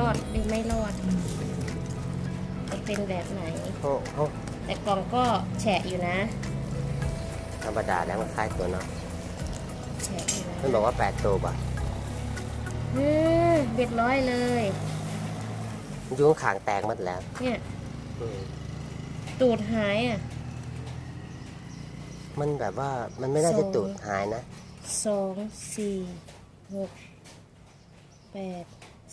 รอดหรือไม่รอดจะเป็นแบบไหน โอ้โอ้แต่กล่องก็แฉะอยู่นะ ธรรมดาแล้วมันคล้ายตัวเนาะแฉะอยู่นะมันบอกว่าแปดตัวป่ะอืมเรียบร้อยเลย มันยุ่งขางแตกหมดแล้วเนี่ย อืมตูดหายอะ มันแบบว่ามันไม่น่าจะสองตูดหายนะ สองสี่หกแปด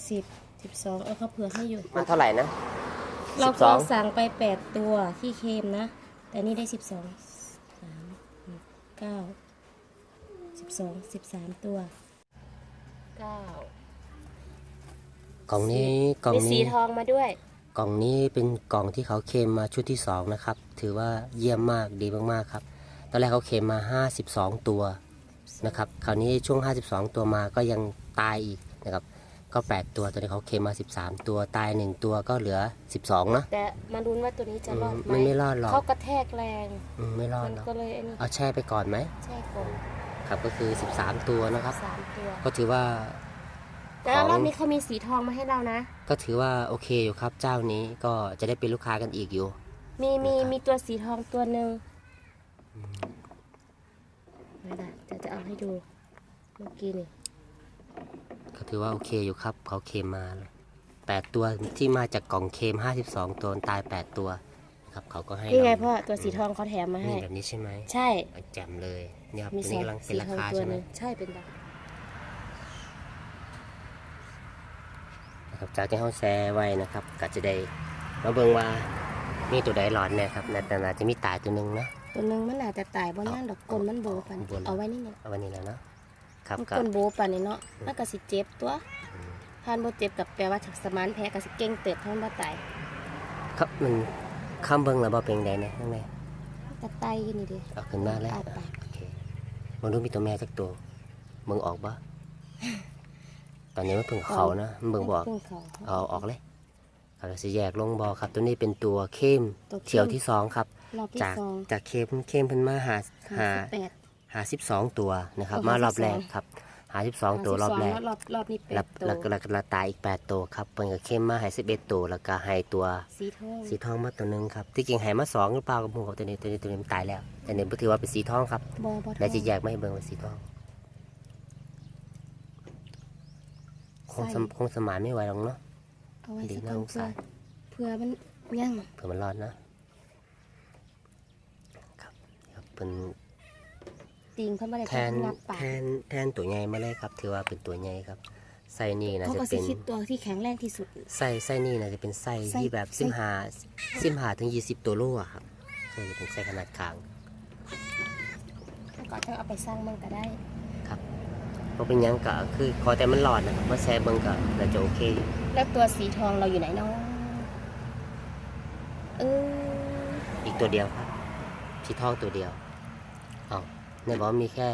สิบ สิบสองเออเขาเผื่อให้อยู่มันเท่าไหร่นะ เราสิบเคสอยงสั่งไปแปดตัวที่เค็มนะ แต่นี่ได้สิบสองสามเก้าสิบสองสิบสามตัวเก้ากล่องนี้กล่องมีสีนี้ทองมาด้วย กล่องนี้เป็นกล่องที่เขาเคลมมาชุดที่สองนะครับ ถือว่าเยี่ยมมากดีมากๆครับ ตอนแรกเขาเคลมมา 52 ตัวนะครับ คราวนี้ช่วง 52 ตัวมาก็ยังตายอีกนะครับ ก็ 8 ตัวตอนนี้เขาเคลมมา 13 ตัวตาย 1 ตัวก็เหลือ 12เนอะแต่มาลุ้นว่าตัวนี้จะรอดไหมมันไม่รอดหรอกเขากระแทกแรงอืมไม่รอมัดนหรอกก็เลยไอ้นี่เอาแช่ไปก่อนไหมใช่ก่อนครับก็คือ 13 ตัวนะครับ สามตัว ก็ถือว่า แต่รอบนี้เขามีสีทองมาให้เรานะ ก็ถือว่าโอเคอยู่ครับเจ้านี้ก็จะได้เป็นลูกค้ากันอีกอยู่ มีมีนะครับมีตัวสีทองตัวหนึ่งไม่ได้จะจะเอาให้ดู เมื่อกี้นี่ ก็ถือว่าโอเคอยู่ครับ เขาเคลมมาแปดตัวที่มาจากกล่องเคม52ตัวตาย8ตัวนะครับเขาก็ให้นี่ไงเราพ่อตัวสีทองเขาแถมมาให้นี่แบบนี้ใช่ไหมใช่เอาแจ่มเลยเนี่ยครับมีตัวสนี้องกำลังเป็สีนราทองคาตัวใช่ไหหมนึงใช่เป็นแบบนะครับจากที่เขาแชร์ไว้นะครับก็จะได้มาเบิ่งว่ามีตัวใดหลอนเนี่ยครับแต่น่าจะมีตายตัวหนึ่งเนาะตัวหนึงมันอาจจะตายบนนั่นดอกกลมันโบปันบนเอาไว้นี่เนี่ยเอาวันนี้แล้วเนาะ ครับมันก็กลโบปันนี่เนาะมันก็สิเจ็บตัวทานโบเจ็บกับแปลว่าถักสมานแพ้ก็สิเก่งเติบเท่านบ่ตายครับมันข้ามเบิ่งแล้วบ่เป็นไดเนี่ยข้างในจะไตอยู่นี่ดิเอาขึ้นมาแล้วเอาไปโอเคมันรู้มีตัวแม่สักตัวมึงออกปะตอนนี้มันเพิ่งเขานะมึงเบิ่งบอก เพิ่งเขาเอาออกเลยเขาจะแยกลงบอครับ ตัวนี้เป็นตัวเข้มตัวเข้มเที่ยวที่สองครับ รอบที่จากสองจากเข้มเข้มเพิ่นมาหาหาแปด หาสิบสองตัวนะครับเอามาหารอบแรก12ครับหาสิบสองตัวรอบแรกรอบรอบนี้แปแล้วดตัวแล้วแล้วแล้วตายอีกแปดตัวครับเพิ่นก็เข้มมาให้สิบเอ็ดตัวแล้วก็ให้ตัวสีทองสีทองมาตัวหนึงครับที่จริงให้มาสองหรือเปล่ากับหมูครับตัวนี้ตัวนี้ตัวนี้มันตายแล้วแต่เนี่ยถือว่าเป็นสีทองครับบอบอทแล้วจะองแยกไม่ให้เบิ่งเป็นสีทองคงสมคงสมานไม่ไหวหรอกเนาะเอาไว้ดีสักน่าก่อนสงเพื่อสารเพื่อมันยั่งเผื่อมันรอดนะ ครับครับเป็น ติงเพิ่นบ่ได้แทนงับปากแทนแทนตัวใหญ่มาเลยครับ ถือว่าเป็นตัวใหญ่ครับไส้นี่นะเขาจะก็สิเป็นคิดตัวที่แข็งแรงที่สุด ไส้ไส้นี่นะจะเป็นไส้ไส้ที่แบบไส้ซิมหาซิมหาถึงยี่สิบตัวโลอะครับไส้จะเป็นไส้ขนาดกลางแล้วก็จะเอาไปสร้างมันก็ได้เพราะเป็นหยังก็คือขอแต่มันหลอดนะครับว่าแซ่เบิ่งก็น่าจะโอเคอยู่แล้วตัวสีทองเราอยู่ไหนเนาะเอออีกตัวเดียวครับสีทองตัวเดียวเอา ในบอกว่ามีแค่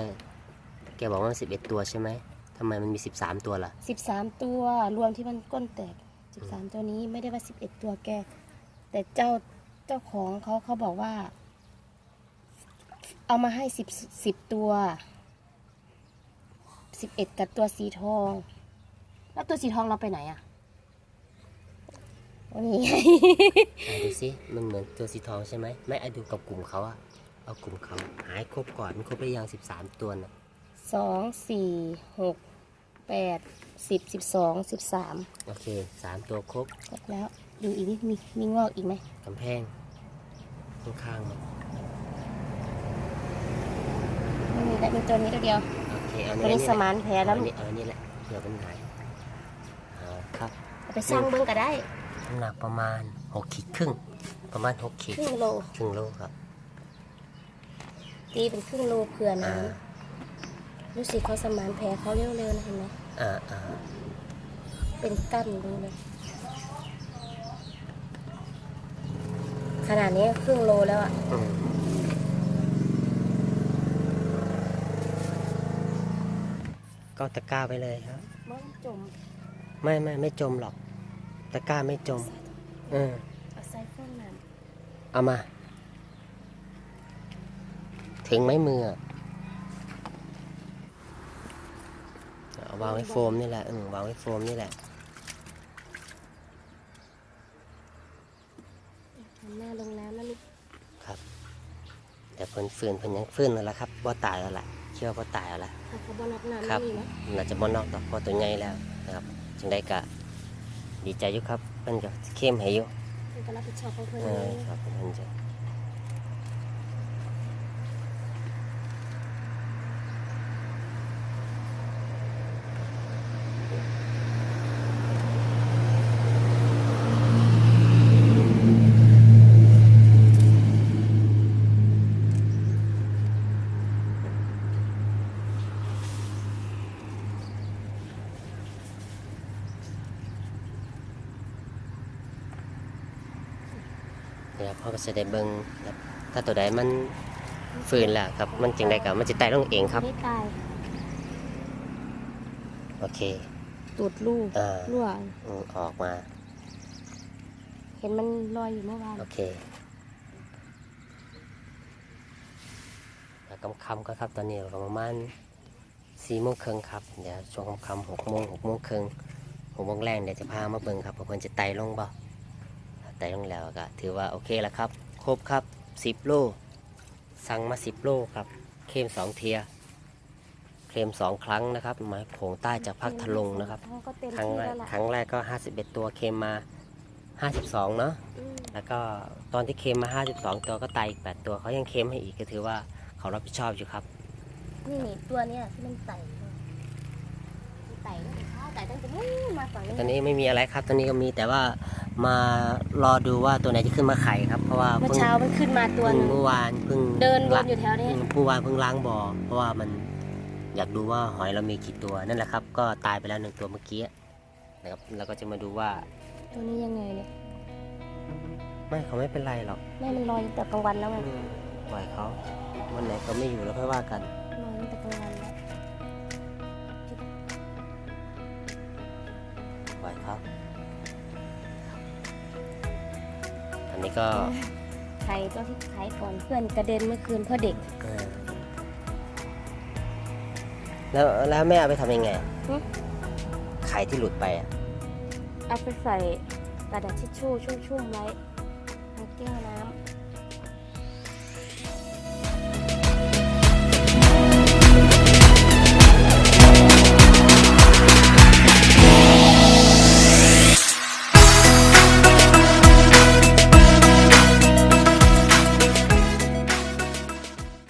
แกบอกว่าสิบเอ็ดตัวใช่ไหมทำไมมันมีสิบสามตัวล่ะ สิบสามตัวรวมที่มันก้นแตกสิบสามตัวนี้ไม่ได้ว่าสิบเอ็ดตัวแก แต่เจ้าเจ้าของเขาเขาบอกว่า เอามาให้สิบสิบตัวสิบเอ็ดกับตัวสีทอง แล้วตัวสีทองเราไปไหนอะวันนี้ อะดูสิมันเหมือนตัวสีทองใช่ไหมไม่ไอ้ดูกับกลุ่มเขาอะ เอากลุ่มเขาหายครบก่อนมันครบไปยังสิบสามตัวน่ะสองสี่หกแปดสิบสิบสองสิบสามโอเคสามตัวครบครบแล้วดูอีกนิดมีมีงอกอีกไหมกำแพงข้างๆมันไม่มีแต่มีตัวนี้ตัวเดียว โอเคเอาตัวนี้แหละสมานแผลเอาแล้วอันนี้เอาอันนี้แหละเผื่อเป็นหายเอาครับเอาไปสร้างเบิ้งก็ได้น้ำหนักประมาณหกขีดครึ่งประมาณหกขีดครึ่งโลครึ่งโลครับ ตีเป็นครึ่งโลเผื่อน้อ่าำรู้สึกเขาสมานแผลเขาเร็วๆนะเห็นไหมอ่าอ่าเป็นกั้นดูเลย ขนาดนี้ครึ่งโลแล้วอะ อืมก็ตะกร้าไปเลยครับ มันจมไม่ไม่ไม่จมหรอก ตะกร้าไม่จม เออเอาใส่เครื่องน้เอามา ทิ้งไม้มือเอาวางไว้โฟมนี่แหละเออวางไว้โฟมนี่แหละหน้าลงแล้วนะลูกครับเดี๋ยวเพิ่นฟื้นเพิ่นยังฟื้นแล้วละครับว่าตายแล้วล่ะเชื่อว่าตายแล้วล่ะเบนอกน้ครับน่าจะบ่นอกดอกพอตัวใหญ่แล้วนะครับจึงได้กะดีใจอยู่ครับเพิ่นก็เข้มให้อยู่เพิ่นก็รับผิดชอบขเพิ่นเองครับเพิ่นจะ เดี๋ยวพ่อก็จะได้เบิ่งครับถ้าตัวใดมันฟื้นแล้วครับ มันจังไดก็มันจะตายลงเองครับ ไม่ตายโอเค ตูดลูกอ่า รั่วอืมออกมา เห็นมันลอยอยู่เมื่อวานโอเคแล้วกำคำก็ครับตอนนี้ก็ประมาณสี่โมงครึ่งครับ เดี๋ยวช่วงคำคำหกโมงหกโมงครึ่งหกโมงแรงเดี๋ยวจะพามาเบิ่งครับว่าเพิ่นจะไต่ลงบ่ ถ้าไต่ลงแล้วก็ถือว่าโอเคแล้วครับ ครบครับสิบโล สั่งมาสิบโลครับ เคมสองเทียร์เคลมสองครั้งนะครับหมายโขงใต้จากภาคทะลงนะครับก็เต็มครั้งที่แรแล้กวล่ะครั้งแรกก็ 51 ตัวเคมมา 52 เนาะอืมแล้วก็ตอนที่เคมมา 52 ตัวก็ตายอีก 8 ตัวเขายังเคมให้อีกก็ถือว่าเขารับผิดชอบอยู่ครับ นี่นี่ตัวเนี้ยที่มันไต่มามันไต่ตั้งแต่เช้าไต่ตั้งแต่นู้นมาฝั่งนี้ตอนนี้ไม่มีอะไรครับ ตอนนี้ก็มีแต่ว่า มารอดูว่าตัวไหนจะขึ้นมาไข่ครับ เพราะว่าเมื่อเพิ่งเช้ามันขึ้นมาตัวหเพิ่งนึงเมื่อวานเพิ่งเดินวละนอยู่แถวนี้อืมเมื่อวานเพิ่งล้างบ่อ เพราะว่ามันอยากดูว่าหอยเรามีกี่ตัวนั่นแหละครับ ก็ตายไปแล้วหนึ่งตัวเมื่อกี้นะครับเราก็จะมาดูว่า ตัวนี้ยังไงเนี่ยไม่เขาไม่เป็นไรหรอกแม่มันลอยตั้งแต่กลางวันแล้วไงอืมปล่อยเขาวันไหนเขาไม่อยู่แล้วค่อยว่ากันลอยตั้งแต่กลางวันแล้ว นนี้ก็ไข่ตัวที่ไข่ก่อนเพื่อนกระเด็นเมื่อคืนเพราะเด็ก เออแล้วแล้วแม่เอาไปทำยังไงหึ ไข่ที่หลุดไปอะเอาไปใส่กระดาษทิชชู่ชุ่มๆไว้ในแก้วน้ำ